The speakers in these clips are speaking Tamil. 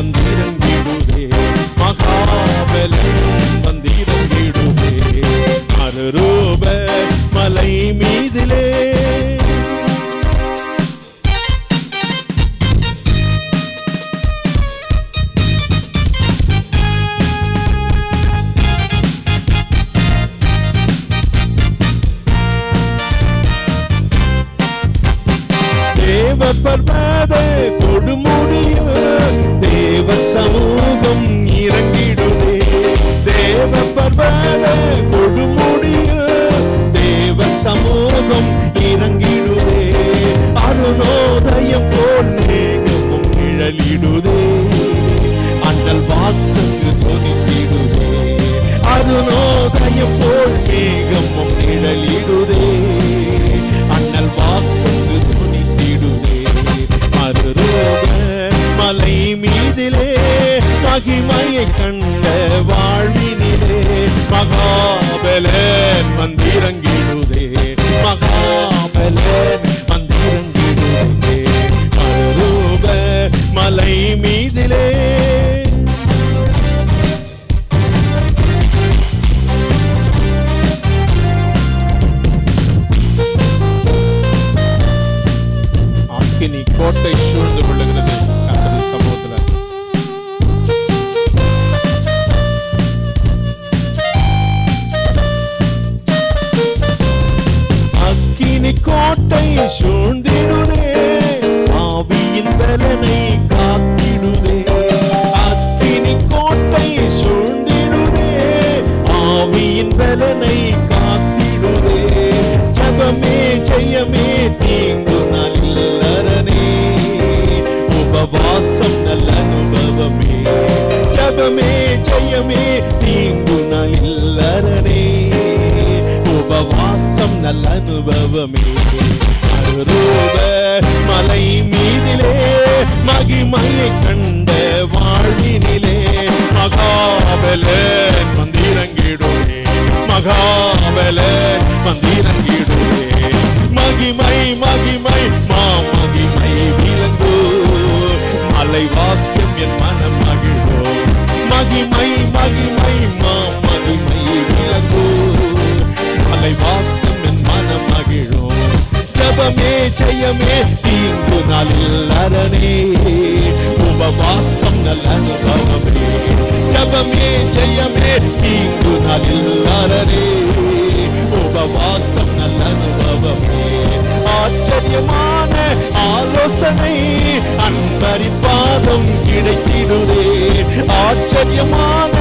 மகாபலன் வந்திறங்கிடுதே மகாபலன் வந்திறங்கிடுதே மறுரூப மலை மீதிலே. தேவ பர்வத கொடுமுடிய தேவ சமூகம் இறங்கிடுதே தேவ பர்வத கொடுமுடிய தேவ சமூகம் இறங்கிடுதே அருணோதயம் போல் மேகமும் நிழலிடுதே. அண்டல் வாக்குக்கு தொதித்திடுதே அருணோதயம் போல் மேகமும் நிழலிடுதே. அண்ணல் வாக்குக்கு துணித்திடுதே மறுரூப மகிமையை கண்ட வாழ்வினிலே மகாபலன் மந்திரங்கிடுதே மகாபலன் மந்திரங்கிடுதே மறுரூப மலை மீதிலே. அக்கினி கோட்டை சூழ்ந்து கொள்ளுகிறது கர்த்தரின் சமூகத்தில். பலனை காத்திடுவே. ஜபமே ஜெயமே தீங்கு நல்லரனே உபவாசம் நல்ல அனுபவமே. ஜபமே ஜெயமே தீங்கு நல்லரனே உபவாசம் நல்ல அனுபவமே. அருரூப மலை மீதிலே மகிமையை கண்ட வாழ்வினிலே மகாபலே மகாபலன் மந்திரங்கிடுவே மகிமை மகிமை மா மகிமை விளங்கு மலை வாசியம் என் மனம் மகிழ்வோ மகிமை மகிமை மா மகிமை விளங்கு மலை வாசம் என் மனம் மகிழோ ஜபமே ஜெயமே தீங்கு நாளில் அரணே உபவாசம் நல்ல ஜபமே ஜெயமே தீங்கு நாளில் அரணே உபவாசம் நல்ல அனுபவமே ஆச்சரியமான ஆலோசனை அன்பரின் பாதம் கிடைத்திடுதே ஆச்சரியமான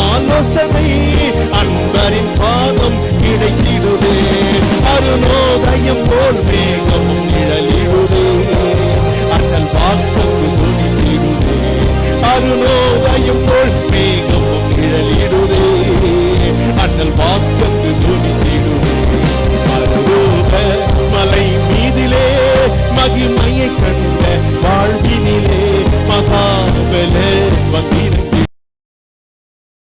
ஆலோசனை அன்பரின் பாதம் கிடைத்திடுதே அருணோதயம் போல் மேகமும் நிழலிடுதே அண்ணல் வாக்கு துணித்திடுதே அருணோ सकते मार्गी मिले महाबले वकील